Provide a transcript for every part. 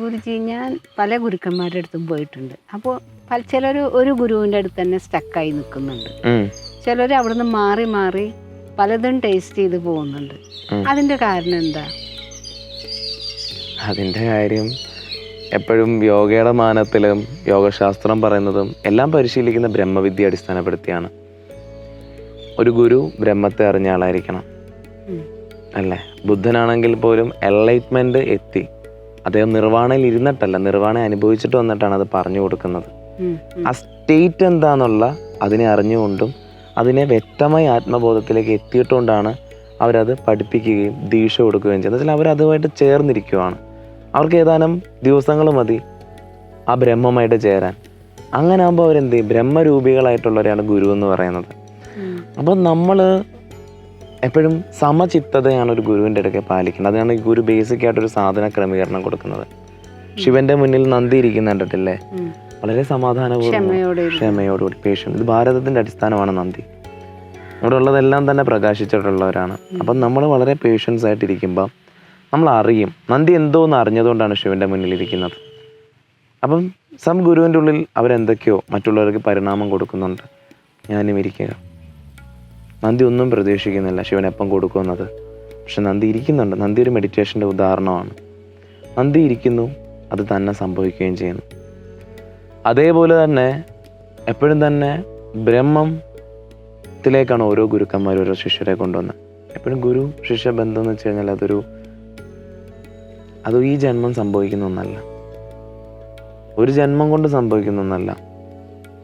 ഗുരുജി ഞാൻ പല ഗുരുക്കന്മാരുടെ അടുത്തും പോയിട്ടുണ്ട്. അപ്പോൾ പല ചിലർ ഒരു ഗുരുവിന്റെ അടുത്ത് തന്നെ സ്റ്റക്കായി നിൽക്കുന്നുണ്ട്. ചിലർ അവിടുന്ന് മാറി മാറി പലതും ടേസ്റ്റ് ചെയ്ത് പോകുന്നുണ്ട്. അതിന്റെ കാരണം എന്താ? അതിന്റെ കാര്യം എപ്പോഴും യോഗയുടെ മാനത്തിലും യോഗശാസ്ത്രം പറയുന്നതും എല്ലാം പരിശീലിക്കുന്ന ബ്രഹ്മവിദ്യ അടിസ്ഥാനപ്പെടുത്തിയാണ്. ഒരു ഗുരു ബ്രഹ്മത്തെ അറിഞ്ഞ ആളായിരിക്കണം. അല്ലേ? ബുദ്ധനാണെങ്കിൽ പോലും എൻലൈറ്റ്മെന്റ് എത്തി. അദ്ദേഹം നിർവാണയിൽ ഇരുന്നിട്ടല്ല നിർവാണ അനുഭവിച്ചിട്ട് വന്നിട്ടാണ് അത് പറഞ്ഞു കൊടുക്കുന്നത്. ആ സ്റ്റേറ്റ് എന്താന്നുള്ള അതിനെ അറിഞ്ഞുകൊണ്ടും അതിനെ വ്യക്തമായി ആത്മബോധത്തിലേക്ക് എത്തിയിട്ടുകൊണ്ടാണ് അവരത് പഠിപ്പിക്കുകയും ദീക്ഷ കൊടുക്കുകയും ചെയ്യുന്നത്. വെച്ചാൽ അവർ അതുമായിട്ട് ചേർന്നിരിക്കുവാണ്. അവർക്ക് ഏതാനും ദിവസങ്ങൾ മതി ആ ബ്രഹ്മമായിട്ട് ചേരാൻ. അങ്ങനെ ആകുമ്പോൾ അവരെന്ത് ചെയ്യും? ബ്രഹ്മരൂപികളായിട്ടുള്ളവരെയാണ് ഗുരു എന്ന് പറയുന്നത്. അപ്പോൾ അപ്പം നമ്മൾ എപ്പോഴും സമചിത്തതയാണ് ഒരു ഗുരുവിന്റെ ഇടയ്ക്ക് പാലിക്കുന്നത് അതിനാണ് ഈ ഗുരു ബേസിക് ആയിട്ടൊരു സാധന ക്രമീകരണം കൊടുക്കുന്നത്. ശിവന്റെ മുന്നിൽ നന്ദി ഇരിക്കുന്ന കണ്ടിട്ടില്ലേ? വളരെ സമാധാനപൂർവം. ക്ഷമയോടുകൂടി പേഷ്യൻ ഇത് ഭാരതത്തിന്റെ അടിസ്ഥാനമാണ് നന്ദി. ഇവിടെ ഉള്ളതെല്ലാം തന്നെ പ്രകാശിച്ചിട്ടുള്ളവരാണ്. അപ്പം നമ്മൾ വളരെ പേഷ്യൻസ് ആയിട്ടിരിക്കുമ്പോൾ നമ്മൾ അറിയും നന്ദി എന്തോ എന്ന് അറിഞ്ഞതുകൊണ്ടാണ് ശിവന്റെ മുന്നിൽ ഇരിക്കുന്നത്. അപ്പം സം ഗുരുവിന്റെ ഉള്ളിൽ അവരെന്തൊക്കെയോ മറ്റുള്ളവർക്ക് പരിണാമം കൊടുക്കുന്നുണ്ട്. ഞാനും ഇരിക്കുക. നന്ദി ഒന്നും പ്രതീക്ഷിക്കുന്നില്ല ശിവൻ എപ്പം കൊടുക്കുന്നത്. പക്ഷെ നന്ദി ഇരിക്കുന്നുണ്ട്. നന്ദി ഒരു മെഡിറ്റേഷന്റെ ഉദാഹരണമാണ്. നന്ദി ഇരിക്കുന്നു അത് തന്നെ സംഭവിക്കുകയും ചെയ്യുന്നു. അതേപോലെ തന്നെ എപ്പോഴും തന്നെ ബ്രഹ്മത്തിലേക്കാണ് ഓരോ ഗുരുക്കന്മാരും ഓരോ ശിഷ്യരെ കൊണ്ടുവന്നത്. എപ്പോഴും ഗുരു ശിഷ്യ ബന്ധം എന്ന് വെച്ച് കഴിഞ്ഞാൽ അതൊരു അത് ഈ ജന്മം സംഭവിക്കുന്ന ഒന്നല്ല. ഒരു ജന്മം കൊണ്ട് സംഭവിക്കുന്ന ഒന്നല്ല.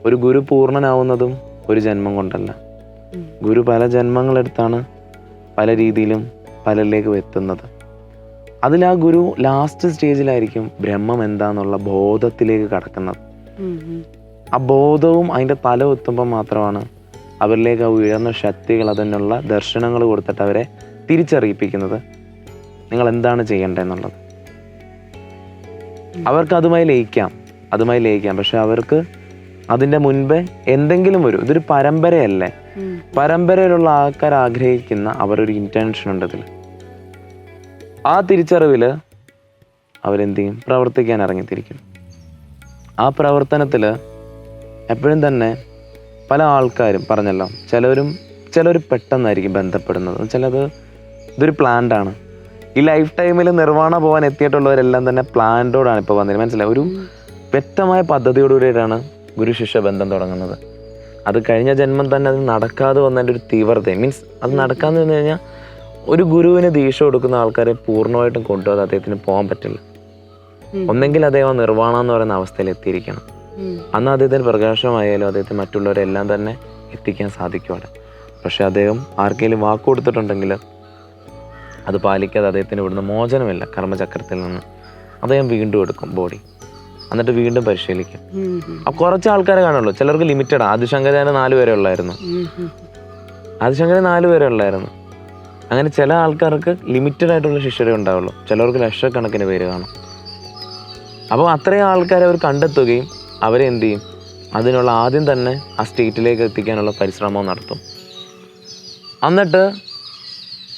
ഒരു ഗുരു പൂർണനാവുന്നതും ഒരു ജന്മം കൊണ്ടല്ല. ഗുരു പല ജന്മങ്ങളെടുത്താണ് പല രീതിയിലും പലരിലേക്ക് എത്തുന്നത്. അതിൽ ആ ഗുരു ലാസ്റ്റ് സ്റ്റേജിലായിരിക്കും ബ്രഹ്മം എന്താന്നുള്ള ബോധത്തിലേക്ക് കടക്കുന്നത്. ആ ബോധവും അതിന്റെ തല എത്തുമ്പോൾ മാത്രമാണ് അവരിലേക്ക് ആ ഉയർന്ന ശക്തികൾ അതിനുള്ള ദർശനങ്ങൾ കൊടുത്തിട്ട് അവരെ തിരിച്ചറിയിപ്പിക്കുന്നത്. നിങ്ങൾ എന്താണ് ചെയ്യേണ്ടതെന്നുള്ളത്. അവർക്ക് അതുമായി ലയിക്കാം. അതുമായി ലയിക്കാം. പക്ഷെ അവർക്ക് അതിന്റെ മുൻപേ എന്തെങ്കിലും ഒരു ഇതൊരു പരമ്പരയല്ലേ. പരമ്പരയിലുള്ള ആൾക്കാർ ആഗ്രഹിക്കുന്ന അവരൊരു ഇന്റൻഷൻ ഉണ്ട് അതിൽ ആ തിരിച്ചറിവിൽ അവരെന്ത് ചെയ്യും? പ്രവർത്തിക്കാൻ ഇറങ്ങിത്തിരിക്കും ആ പ്രവർത്തനത്തിൽ എപ്പോഴും തന്നെ പല ആൾക്കാരും പറഞ്ഞല്ലോ ചിലവരും ചിലർ പെട്ടെന്നായിരിക്കും ബന്ധപ്പെടുന്നത്. ചിലത് ഇതൊരു പ്ലാൻഡ് ആണ്. ഈ ലൈഫ് ടൈമിൽ നിർവാണ പോകാൻ എത്തിയിട്ടുള്ളവരെല്ലാം തന്നെ പ്ലാൻഡോടാണ് ഇപ്പോൾ വന്നത് മനസ്സിലായി? ഒരു വ്യക്തമായ പദ്ധതിയോടുകൂടിയിട്ടാണ് ഗുരു ശിഷ്യ ബന്ധം തുടങ്ങുന്നത്. അത് കഴിഞ്ഞ ജന്മം തന്നെ അത് നടക്കാതെ വന്നതിന്റെ ഒരു തീവ്രത മീൻസ് അത് നടക്കാന്ന് പറഞ്ഞു കഴിഞ്ഞാൽ ഒരു ഗുരുവിന് ദീക്ഷ കൊടുക്കുന്ന ആൾക്കാരെ പൂർണമായിട്ടും കൊണ്ടുപോകാതെ അദ്ദേഹത്തിന് പോകാൻ പറ്റില്ല. ഒന്നെങ്കിൽ അദ്ദേഹം നിർവാണം എന്ന് പറയുന്ന അവസ്ഥയിൽ എത്തിയിരിക്കണം. അന്ന് അദ്ദേഹത്തിന് പ്രകാശമായാലും അദ്ദേഹത്തിന് മറ്റുള്ളവരെല്ലാം തന്നെ എത്തിക്കാൻ സാധിക്കും അവിടെ. പക്ഷെ അദ്ദേഹം ആർക്കെങ്കിലും വാക്ക് കൊടുത്തിട്ടുണ്ടെങ്കിൽ അത് പാലിക്കാതെ അദ്ദേഹത്തിന് ഇവിടുന്ന് മോചനമില്ല കർമ്മചക്രത്തിൽ നിന്ന്. അദ്ദേഹം വീണ്ടും എടുക്കും ബോഡി എന്നിട്ട് വീണ്ടും പരിശീലിക്കും. അപ്പൊ കുറച്ച് ആൾക്കാരെ കാണുള്ളൂ. ചിലർക്ക് ലിമിറ്റഡ് ആദിശങ്കരാന് നാല് പേരെ ഉള്ളായിരുന്നു. ആദിശങ്കരൻ നാല് പേരെ ഉള്ളായിരുന്നു. അങ്ങനെ ചില ആൾക്കാർക്ക് ലിമിറ്റഡ് ആയിട്ടുള്ള ശിഷ്യരെ ഉണ്ടാവുള്ളൂ. ചിലർക്ക് ലക്ഷക്കണക്കിന് പേര് കാണും. അപ്പോൾ അത്രയും ആൾക്കാരെ അവർ കണ്ടെത്തുകയും അവരെ എന്ത് ചെയ്യും? അതിനുള്ള ആദ്യം തന്നെ ആ സ്റ്റേറ്റിലേക്ക് എത്തിക്കാനുള്ള പരിശ്രമം നടത്തും. എന്നിട്ട്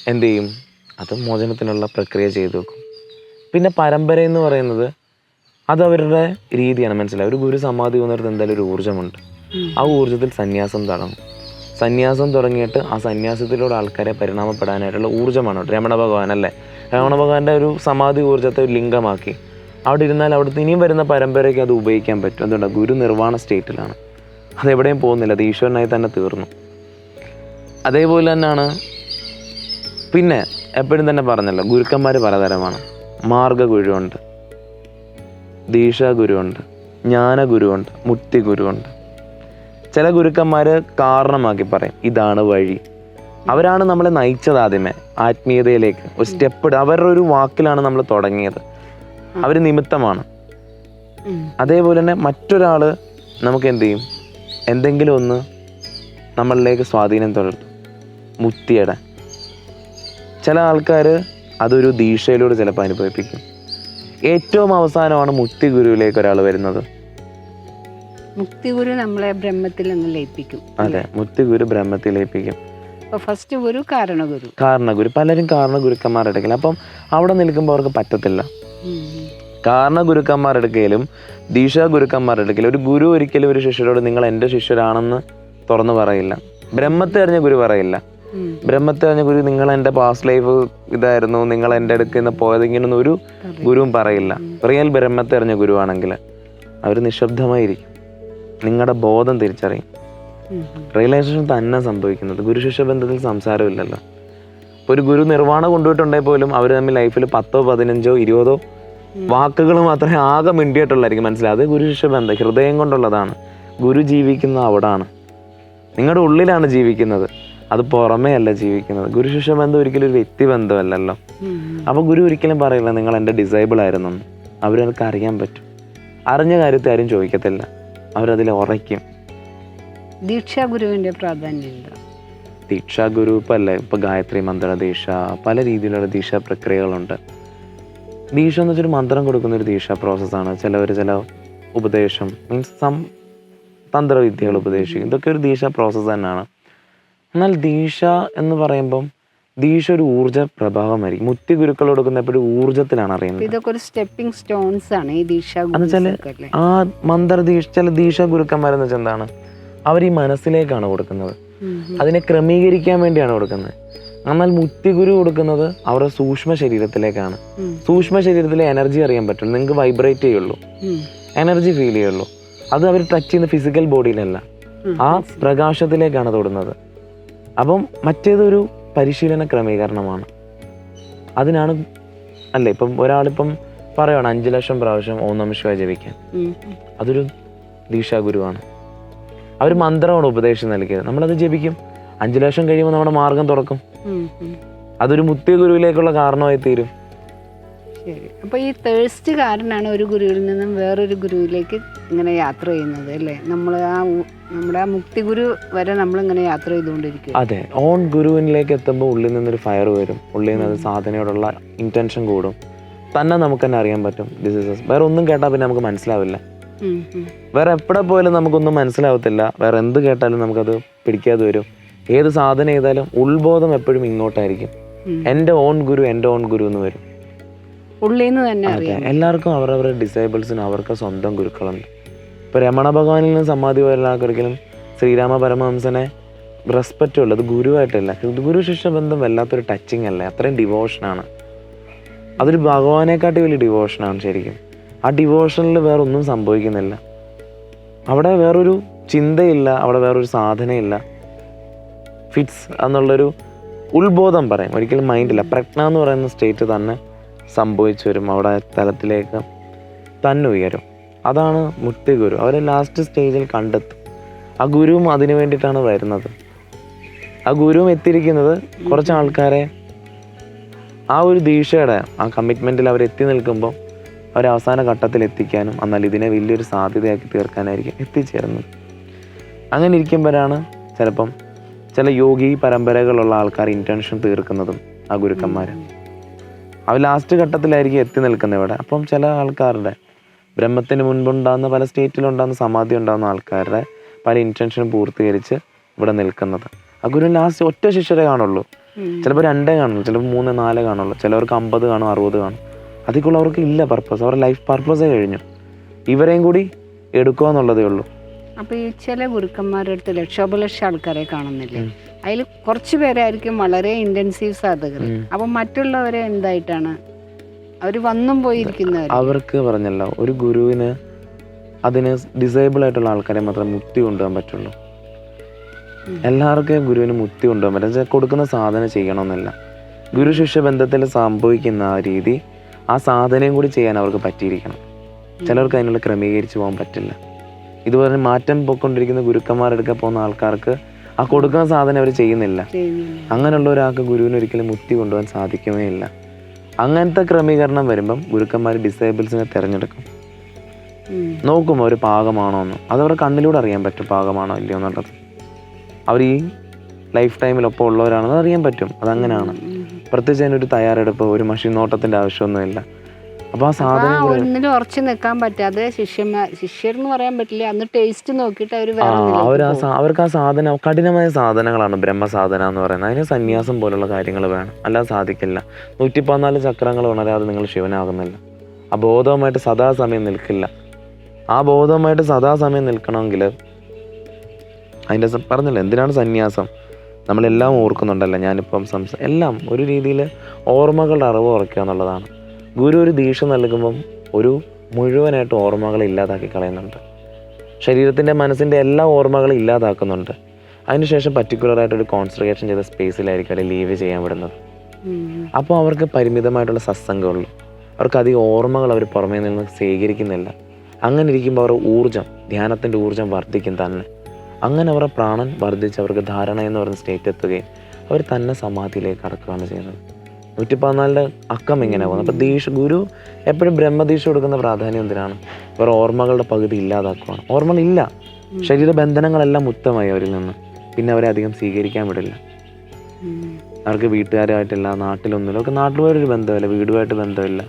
എന്ത് ചെയ്യും? അത് മോചനത്തിനുള്ള പ്രക്രിയ ചെയ്തു വെക്കും. പിന്നെ പരമ്പര എന്ന് പറയുന്നത് അത് അവരുടെ രീതിയാണ് മനസ്സിലായി ഒരു ഗുരു സമാധി വന്നിടത്ത് എന്തായാലും ഒരു ഊർജമുണ്ട്. ആ ഊർജത്തിൽ സന്യാസം തുടങ്ങും സന്യാസം തുടങ്ങിയിട്ട് ആ സന്യാസത്തിലൂടെ ആൾക്കാരെ പരിണാമപ്പെടാനായിട്ടുള്ള ഊർജമാണ് രമണ ഭഗവാൻ അല്ലേ? രമണ ഭഗവാന്റെ ഒരു സമാധി ഊർജത്തെ ഒരു ലിംഗമാക്കി. അവിടെ ഇരുന്നാൽ അവിടുത്തെ ഇനിയും വരുന്ന പരമ്പരയ്ക്ക് അത് ഉപയോഗിക്കാൻ പറ്റും. എന്തുകൊണ്ട് ഗുരു നിർവാണ സ്റ്റേറ്റിലാണ്. അത് അതെവിടെയും പോകുന്നില്ല. അത് ഈശ്വരനായി തന്നെ തീർന്നു. അതേപോലെ തന്നെയാണ് പിന്നെ എപ്പോഴും തന്നെ പറഞ്ഞല്ലോ ഗുരുക്കന്മാർ പലതരമാണ്. മാർഗ ഗുരുവുണ്ട് ദീക്ഷ ഗുരുവുണ്ട് ജ്ഞാന ഗുരുവുണ്ട് മുക്തി ഗുരുവുണ്ട് ചില ഗുരുക്കന്മാർ കാരണമാക്കി പറയും ഇതാണ് വഴി. അവരാണ് നമ്മളെ നയിച്ചത് ആദ്യമേ ആത്മീയതയിലേക്ക്. ഒരു സ്റ്റെപ്പ് അവരുടെ ഒരു വാക്കിലാണ് നമ്മൾ തുടങ്ങിയത്. അവർ നിമിത്തമാണ്. അതേപോലെ തന്നെ മറ്റൊരാൾ നമുക്ക് എന്ത് ചെയ്യും? എന്തെങ്കിലും ഒന്ന് നമ്മളിലേക്ക് സ്വാധീനം തുടർത്തും മുക്തിയുടെ ചില ആൾക്കാർ അതൊരു ദീക്ഷയിലൂടെ ചിലപ്പോൾ അനുഭവിപ്പിക്കും. ഏറ്റവും അവസാനമാണ് മുക്തി ഗുരുവിലേക്ക് ഒരാൾ വരുന്നത്. മുക്തി ഗുരു നമ്മളെ ബ്രഹ്മത്തിൽ നിന്ന് ലയിപ്പിക്കും. അതെ മുക്തി ഗുരു ബ്രഹ്മത്തിൽ ലയിപ്പിക്കും. ഫസ്റ്റ് ഗുരു കാരണഗുരു. കാരണഗുരു പലരും കാരണഗുരുക്കന്മാരുടെ അടുക്കൽ. അപ്പം അവിടെ നിൽക്കുമ്പോൾ അവർക്ക് പറ്റത്തില്ല. ഉം, അടുക്കലും ദീക്ഷ ഗുരുക്കന്മാരെടുക്കലും ഒരു ഗുരു ഒരിക്കലും ഒരു ശിഷ്യരോട് നിങ്ങൾ എന്റെ ശിഷ്യരാണെന്ന് തുറന്നു പറയില്ല. ബ്രഹ്മത്തെ അറിഞ്ഞ ഗുരു പറയില്ല. ബ്രഹ്മത്തെ പറഞ്ഞ ഗുരു നിങ്ങൾ എന്റെ പാസ്റ്റ് ലൈഫ് ഇതായിരുന്നു നിങ്ങൾ എന്റെ അടുക്കൽ നിന്ന് പോയതെങ്കിലൊന്നും ഒരു ഗുരുവും പറയില്ല. റിയൽ ബ്രഹ്മത്തെ അറിഞ്ഞ ഗുരുവാണെങ്കിൽ അവർ നിശബ്ദമായിരിക്കും. നിങ്ങളുടെ ബോധം തിരിച്ചറിയും. റിയലൈസേഷൻ തന്നെ സംഭവിക്കുന്നത്. ഗുരു ശിഷ്യ ബന്ധത്തിൽ സംസാരമില്ലല്ലോ ഇപ്പോൾ ഒരു ഗുരു നിർവാണം കൊണ്ടുപോയിട്ടുണ്ടെങ്കിൽ പോലും അവർ തമ്മിൽ ലൈഫിൽ പത്തോ പതിനഞ്ചോ ഇരുപതോ വാക്കുകൾ മാത്രമേ ആകെ മിണ്ടിയിട്ടുള്ളായിരിക്കും. മനസ്സിലായത് ഗുരു ശിഷ്യ ബന്ധം ഹൃദയം കൊണ്ടുള്ളതാണ്. ഗുരു ജീവിക്കുന്ന അവിടാണ്. നിങ്ങളുടെ ഉള്ളിലാണ് ജീവിക്കുന്നത്. അത് പുറമേ അല്ല ജീവിക്കുന്നത്. ഗുരു ശിഷ്യ ബന്ധം ഒരിക്കലും ഒരു വ്യക്തി ബന്ധമല്ലല്ലോ. അപ്പോൾ ഗുരു ഒരിക്കലും പറയില്ല നിങ്ങൾ എന്റെ ഡിസൈബിൾ ആയിരുന്നു അവരവർക്ക് അറിയാൻ പറ്റും. അറിഞ്ഞ കാര്യത്തെ ആരും ചോദിക്കത്തില്ല. അവരതിൽ ഉറയ്ക്കും. ദീക്ഷാ ഗുരുവിന്റെ പ്രാധാന്യം എന്താ? ദീക്ഷാ ഗുരു ഇപ്പം അല്ലേ ഇപ്പം ഗായത്രി മന്ത്ര ദീക്ഷ പല രീതിയിലുള്ള ദീക്ഷാ പ്രക്രിയകളുണ്ട്. ദീക്ഷ എന്ന് വെച്ചൊരു മന്ത്രം കൊടുക്കുന്ന ഒരു ദീക്ഷാ പ്രോസസ്സാണ് ചിലവർ ചില ഉപദേശം മീൻസ് സം തന്ത്രവിദ്യകൾ ഉപദേശിക്കും. ഇതൊക്കെ ഒരു ദീക്ഷാ പ്രോസസ്സ് തന്നെയാണ്. എന്നാൽ ദീക്ഷ എന്ന് പറയുമ്പം ദീക്ഷ ഒരു ഊർജ പ്രഭാവമായിരിക്കും. മുത്തി ഗുരുക്കൾ കൊടുക്കുന്ന എപ്പോഴും ഊർജത്തിലാണ് അറിയുന്നത്. ഇതൊക്കെ ഒരു സ്റ്റെപ്പിംഗ് സ്റ്റോൺസ് ആണ് ഈ ദീക്ഷ അല്ലേ? ആ മന്ത്ര ദീക്ഷ ചില ദീക്ഷ ഗുരുക്കന്മാരെന്ന് വെച്ചാൽ എന്താണ്? അവർ ഈ മനസ്സിലേക്കാണ് കൊടുക്കുന്നത്. അതിനെ ക്രമീകരിക്കാൻ വേണ്ടിയാണ് കൊടുക്കുന്നത്. എന്നാൽ മുത്തി ഗുരു കൊടുക്കുന്നത് അവരുടെ സൂക്ഷ്മ ശരീരത്തിലേക്കാണ്. സൂക്ഷ്മ ശരീരത്തിലെ എനർജി അറിയാൻ പറ്റും നിങ്ങൾക്ക് വൈബ്രേറ്റ് ചെയ്യുള്ളൂ. എനർജി ഫീൽ ചെയ്യുള്ളൂ. അത് അവർ ടച്ച് ചെയ്യുന്ന ഫിസിക്കൽ ബോഡിയിലല്ല ആ പ്രകാശത്തിലേക്കാണ് തൊടുന്നത്. അപ്പം മറ്റേതൊരു പരിശീലന ക്രമീകരണമാണ്. അതിനാണ് അല്ലേ ഇപ്പം ഒരാളിപ്പം പറയുകയാണ് അഞ്ച് ലക്ഷം പ്രാവശ്യം ഓം നമ ശിവായ ജപിക്കാൻ. അതൊരു ദീക്ഷാഗുരുവാണ് അവർ മന്ത്രമാണ് ഉപദേശം നൽകിയത്. നമ്മളത് ജപിക്കും. അഞ്ചു ലക്ഷം കഴിയുമ്പോൾ നമ്മുടെ മാർഗം തുറക്കും. അതൊരു മുത്തിയ ഗുരുവിലേക്കുള്ള കാരണമായി തീരും. ശരി. അപ്പോൾ ഈ തേഴ്സ്റ്റ് കാരനാണ് ഒരു ഗുരുവിൽ നിന്നും വേറൊരു ഗുരുവിലേക്ക് ഇങ്ങനെ യാത്ര ചെയ്യുന്നത് അല്ലേ? നമ്മൾ ആ നമ്മുടെ ആ മുക്തി ഗുരു വരെ നമ്മൾ ഇങ്ങനെ യാത്ര ചെയ്തുകൊണ്ടിരിക്കും അതെ. ഓൺ ഗുരുവിനിലേക്ക് എത്തുമ്പോൾ ഉള്ളിൽ നിന്നൊരു ഫയർ വരും. ഉള്ളിൽ നിന്ന് അത് സാധനയോടുള്ള ഇന്റൻഷൻ കൂടും. തന്നെ നമുക്ക് തന്നെ അറിയാൻ പറ്റും. ഡിസീസസ് വേറെ ഒന്നും കേട്ടാൽ പിന്നെ നമുക്ക് മനസ്സിലാവില്ല. വേറെ എവിടെ പോയാലും നമുക്കൊന്നും മനസ്സിലാവത്തില്ല. വേറെ എന്ത് കേട്ടാലും നമുക്കത് പിടിക്കാതെ വരും. ഏത് സാധനം ചെയ്താലും ഉത്ബോധം എപ്പോഴും ഇങ്ങോട്ടായിരിക്കും. എന്റെ ഓൺ ഗുരു എന്റെ ഓൺ ഗുരു എന്ന് വരും. ഉള്ളിൽ നിന്ന് തന്നെ അറിയാം. എല്ലാവർക്കും അവരവരുടെ ഡിസേബിൾസിന് അവർക്ക് സ്വന്തം ഗുരുക്കളുണ്ട്. ഇപ്പൊ രമണ ഭഗവാനിൽ നിന്ന് സമാധി പോലുള്ള ഒരിക്കലും ശ്രീരാമ പരമഹംസനെ റെസ്പെക്റ്റ് ഉള്ളത് ഗുരുവായിട്ടല്ല. ഗുരു ശിഷ്യ ബന്ധം വല്ലാത്തൊരു ടച്ചിങ് അല്ലേ? അത്രയും ഡിവോഷനാണ് അതൊരു ഭഗവാനെക്കാട്ടി വലിയ ഡിവോഷനാണ് ശരിക്കും. ആ ഡിവോഷനിൽ വേറെ ഒന്നും സംഭവിക്കുന്നില്ല. അവിടെ വേറൊരു ചിന്തയില്ല അവിടെ വേറൊരു സാധനയില്ല. ഫിറ്റ്സ് എന്നുള്ളൊരു ഉത്ബോധം പറയും. ഒരിക്കലും മൈൻഡില്ല പ്രജ്ഞ എന്ന് പറയുന്ന സ്റ്റേറ്റ് തന്നെ സംഭവിച്ചു വരും അവിടെ തലത്തിലേക്ക് തന്നുയരും. അതാണ് മുക്തി ഗുരു അവരെ ലാസ്റ്റ് സ്റ്റേജിൽ കണ്ടെത്തും. ആ ഗുരുവും അതിനു വേണ്ടിയിട്ടാണ് വരുന്നത്. ആ ഗുരുവും എത്തിയിരിക്കുന്നത് കുറച്ച് ആൾക്കാരെ ആ ഒരു ദീക്ഷയുടെ ആ കമ്മിറ്റ്മെന്റിൽ അവർ എത്തി നിൽക്കുമ്പോൾ അവർ അവസാന ഘട്ടത്തിൽ എത്തിക്കാനും എന്നാൽ ഇതിനെ വലിയൊരു സാധ്യതയാക്കി തീർക്കാനായിരിക്കും എത്തിച്ചേരുന്നത്. അങ്ങനെ ഇരിക്കുമ്പോഴാണ് ചിലപ്പം ചില യോഗി പരമ്പരകളുള്ള ആൾക്കാർ ഇന്റൻഷൻ തീർക്കുന്നതും ആ ഗുരുക്കന്മാർ അവർ ലാസ്റ്റ് ഘട്ടത്തിലായിരിക്കും എത്തി നിൽക്കുന്നത് ഇവിടെ. അപ്പം ചില ആൾക്കാരുടെ ബ്രഹ്മത്തിന് മുൻപുണ്ടാകുന്ന പല സ്റ്റേറ്റിലുണ്ടാകുന്ന സമാധി ഉണ്ടാകുന്ന ആൾക്കാരുടെ പല ഇന്റൻഷനും പൂർത്തീകരിച്ച് ഇവിടെ നിൽക്കുന്നത്. ആ ഗുരു ലാസ്റ്റ് ഒറ്റ ശിഷ്യരെ കാണുള്ളൂ. ചിലപ്പോൾ രണ്ടേ കാണുള്ളൂ ചിലപ്പോൾ മൂന്ന് നാല് കാണുള്ളൂ ചിലവർക്ക് അമ്പത് കാണും അറുപത് കാണും. അതിക്കുള്ള അവർക്ക് ഇല്ല പർപ്പസ് അവരുടെ ലൈഫ് പർപ്പസേ കഴിഞ്ഞു. ഇവരെയും കൂടി എടുക്കുക എന്നുള്ളതേ ഉള്ളൂ. അപ്പൊ ഈ ചില ഗുരുക്കന്മാരുടെ അടുത്ത് ലക്ഷോപലക്ഷം ആൾക്കാരെ കാണുന്നില്ലേ. അതിൽ കുറച്ച് പേരായിരിക്കും വളരെ ഇന്റൻസീവ് സാധകർ അപ്പം മറ്റുള്ളവരെ എന്തായിട്ടാണ്? അവർ വന്നും പോയിരിക്കുന്നവർ അവർക്ക് പറഞ്ഞല്ലോ ഒരു ഗുരുവിന് അതിന് ഡിസേബിൾ ആയിട്ടുള്ള ആൾക്കാരെ മാത്രമേ മുക്തി കൊണ്ടുപോകാൻ പറ്റുള്ളൂ. എല്ലാവർക്കും ഗുരുവിന് മുക്തി കൊണ്ടുപോകാൻ പറ്റും. കൊടുക്കുന്ന സാധന ചെയ്യണമെന്നില്ല. ഗുരു ശിഷ്യ ബന്ധത്തിൽ സംഭവിക്കുന്ന ആ രീതി ആ സാധനയും കൂടി ചെയ്യാൻ അവർക്ക് പറ്റിയിരിക്കണം. ചിലർക്ക് അതിനുള്ള ക്രമീകരിച്ച് പോകാൻ പറ്റില്ല. ഇതുപോലെ മാറ്റം പോയിക്കൊണ്ടിരിക്കുന്ന ഗുരുക്കന്മാരെടുക്കാൻ പോകുന്ന ആൾക്കാർക്ക് ആ കൊടുക്കുന്ന സാധനം അവർ ചെയ്യുന്നില്ല. അങ്ങനെയുള്ള ഒരാൾക്ക് ഗുരുവിന് ഒരിക്കലും മുക്തി കൊണ്ടുപോകാൻ സാധിക്കുകയേ ഇല്ല. അങ്ങനത്തെ ക്രമീകരണം വരുമ്പം ഗുരുക്കന്മാർ ഡിസേബിൾസിനെ തിരഞ്ഞെടുക്കും. നോക്കും അവർ പാകമാണോ എന്ന്. അതവരുടെ കണ്ണിലൂടെ അറിയാൻ പറ്റും പാകമാണോ ഇല്ലയോ എന്നുള്ളത്. അവർ ഈ ലൈഫ് ടൈമിൽ ടൈമിലൊപ്പം ഉള്ളവരാണെന്ന് അറിയാൻ പറ്റും. അതങ്ങനെയാണ്. പ്രത്യേകിച്ച് അതിനൊരു തയ്യാറെടുപ്പ് ഒരു മഷീൻ നോട്ടത്തിന്റെ ആവശ്യമൊന്നുമില്ല. അപ്പോൾ ആ സാധനം കൂടെ ഉറച്ചു നിൽക്കാൻ പറ്റാതെ ശിഷ്യന്മാർ ശിഷ്യർ എന്ന് പറയാൻ പറ്റില്ല. അന്ന് ടേസ്റ്റ് നോക്കിയിട്ട് അവർ ആ അവർക്ക് ആ സാധനം കഠിനമായ സാധനങ്ങളാണ് ബ്രഹ്മസാധന എന്ന് പറയുന്നത്. അതിന് സന്യാസം പോലുള്ള കാര്യങ്ങൾ വേണം. അല്ലാതെ സാധിക്കില്ല. നൂറ്റി പതിനാല് ചക്രങ്ങൾ ഉണരാതെ നിങ്ങൾ ശിവനാകുന്നില്ല. ആ ബോധവുമായിട്ട് സദാസമയം നിൽക്കില്ല. ആ ബോധവുമായിട്ട് സദാസമയം നിൽക്കണമെങ്കിൽ അതിന്റെ പറഞ്ഞല്ലോ എന്തിനാണ് സന്യാസം? നമ്മളെല്ലാം ഓർക്കുന്നുണ്ടല്ലോ. ഞാനിപ്പം സംസാ എല്ലാം ഒരു രീതിയിൽ ഓർമ്മകളുടെ അറിവ് ഉറക്കുക എന്നുള്ളതാണ്. ഗുരു ഒരു ദീക്ഷ നൽകുമ്പം ഒരു മുഴുവനായിട്ട് ഓർമ്മകൾ ഇല്ലാതാക്കി കളയുന്നുണ്ട്. ശരീരത്തിന്റെ മനസ്സിന്റെ എല്ലാ ഓർമ്മകളും ഇല്ലാതാക്കുന്നുണ്ട്. അതിനുശേഷം പർട്ടിക്കുലറായിട്ട് ഒരു കോൺസെൻട്രേഷൻ ചെയ്ത സ്പേസിലായിരിക്കും അവർ ലീവ് ചെയ്യാൻ വിടുന്നത്. അപ്പോൾ അവർക്ക് പരിമിതമായിട്ടുള്ള സത്സംഗമുള്ളൂ. അവർക്ക് അധികം ഓർമ്മകൾ അവർ പുറമേ നിന്ന് സ്വീകരിക്കുന്നില്ല അങ്ങനെ ഇരിക്കുമ്പോൾ അവരുടെ ഊർജം ധ്യാനത്തിന്റെ ഊർജം വർദ്ധിക്കും തന്നെ. അങ്ങനെ അവരുടെ പ്രാണൻ വർദ്ധിച്ച് അവർക്ക് ധാരണ എന്ന് പറയുന്ന സ്റ്റേറ്റ് എത്തുകയും അവർ തന്നെ സമാധിയിലേക്ക് കടക്കുകയാണ് ചെയ്യുന്നത്. നൂറ്റി പതിനാലിന്റെ അക്കം ഇങ്ങനെ പോകുന്നത് അപ്പോൾ ദീക്ഷ ഗുരു എപ്പോഴും ബ്രഹ്മദീക്ഷ കൊടുക്കുന്ന പ്രാധാന്യം എന്തിനാണ്? ഇവർ ഓർമ്മകളുടെ പകുതി ഇല്ലാതാക്കുവാണ്. ഓർമ്മകളില്ല ശരീരബന്ധനങ്ങളെല്ലാം മുക്തമായി അവരിൽ നിന്ന്. പിന്നെ അവരെ അധികം സ്വീകരിക്കാൻ വിടില്ല. അവർക്ക് വീട്ടുകാരുമായിട്ടില്ല നാട്ടിലൊന്നുമില്ല. അവർക്ക് നാട്ടിലുമായിട്ടൊരു ബന്ധമില്ല വീടുമായിട്ട് ബന്ധമില്ല.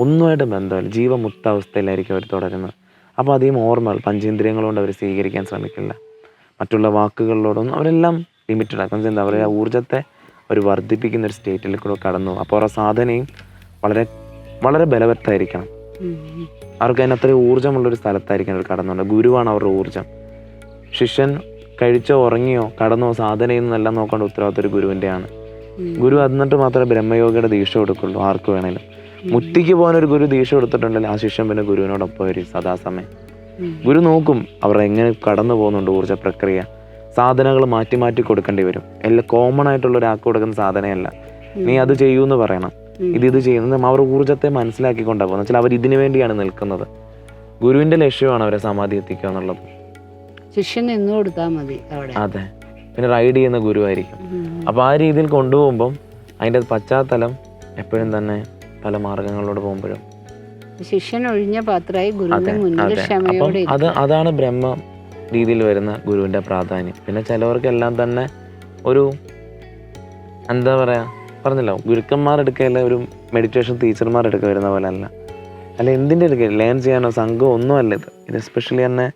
ഒന്നുമായിട്ട് ബന്ധമില്ല. ജീവമുക്ത അവസ്ഥയിലായിരിക്കും അവർ തുടരുന്നത്. അപ്പോൾ അധികം ഓർമ്മകൾ പഞ്ചേന്ദ്രിയങ്ങളോണ്ട് അവർ സ്വീകരിക്കാൻ ശ്രമിക്കില്ല. മറ്റുള്ള വാക്കുകളിലോടൊന്നും അവരെല്ലാം ലിമിറ്റഡ്. ആക്കും എന്താ പറയുക? ഊർജത്തെ അവർ വർദ്ധിപ്പിക്കുന്ന ഒരു സ്റ്റേറ്റിൽ കൂടെ കടന്നു. അപ്പോൾ അവരുടെ സാധനയും വളരെ വളരെ ബലവത്തായിരിക്കണം. അവർക്ക് അതിന് അത്രയും ഊർജമുള്ളൊരു സ്ഥലത്തായിരിക്കും അവർ കടന്നുണ്ട് ഗുരുവാണ് അവരുടെ ഊർജം. ശിഷ്യൻ കഴിച്ചോ ഉറങ്ങിയോ കടന്നോ സാധനയിൽ നിന്നെല്ലാം നോക്കേണ്ട ഉത്തരവാദിത്വം ഒരു ഗുരുവിന്റെയാണ് ഗുരു എന്നിട്ട് മാത്രമേ ബ്രഹ്മയോഗിയുടെ ദീക്ഷ കൊടുക്കുള്ളൂ ആർക്ക് വേണേലും. മുത്തിക്ക് പോകാൻ ഒരു ഗുരു ദീക്ഷ കൊടുത്തിട്ടുണ്ടെങ്കിൽ ആ ശിഷ്യൻ പിന്നെ ഗുരുവിനോടൊപ്പം ഒരു സദാസമയം. ഗുരു നോക്കും അവർ എങ്ങനെ കടന്നു പോകുന്നുണ്ട് ഊർജ പ്രക്രിയ സാധനങ്ങൾ മാറ്റി മാറ്റി കൊടുക്കേണ്ടി വരും. എല്ലാം കോമൺ ആയിട്ടുള്ള ഒരാൾക്ക് കൊടുക്കുന്ന സാധനമല്ല നീ അത് ചെയ്യൂ എന്ന് പറയണം. ഇത് ഇത് ചെയ്യുന്നത് അവർ ഊർജത്തെ മനസ്സിലാക്കിക്കൊണ്ടാണ് പോകുന്നത്. വെച്ചാൽ അവർ ഇതിനു വേണ്ടിയാണ് നിൽക്കുന്നത്. ഗുരുവിന്റെ ലക്ഷ്യമാണ് അവരെ സമാധി എത്തിക്കുക എന്നുള്ളത്. ശിഷ്യൻ നിന്ന് കൊടുത്താൽ മതി അതെ. പിന്നെ റൈഡ് ചെയ്യുന്ന ഗുരുവായിരിക്കും അപ്പൊ അപ്പോൾ ആ രീതിയിൽ കൊണ്ടുപോകുമ്പം അതിന്റെ പശ്ചാത്തലം എപ്പോഴും തന്നെ പല മാർഗങ്ങളിലൂടെ പോകുമ്പോഴും. ശിഷ്യൻ ഒഴിഞ്ഞ പാത്രമായി ഗുരുവിന്റെ മുന്നിൽ ക്ഷമയോടെ അത് അതാണ് ബ്രഹ്മ. രീതിയിൽ വരുന്ന ഗുരുവിന്റെ പ്രാധാന്യം. പിന്നെ ചിലവർക്കെല്ലാം തന്നെ ഒരു എന്താ പറയുക പറഞ്ഞല്ലോ ഗുരുക്കന്മാർ എടുക്കല്ല ഒരു മെഡിറ്റേഷൻ ടീച്ചർമാർ എടുക്കുക വരുന്ന പോലെ അല്ല അല്ല എന്തിന്റെ എടുക്കുക ലേൺ ചെയ്യാനോ സംഘമോ ഒന്നും അല്ല ഇത്. ഇത് എസ്പെഷ്യലി തന്നെ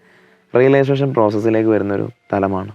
റിയലൈസേഷൻ പ്രോസസ്സിലേക്ക് വരുന്നൊരു തലമാണ്.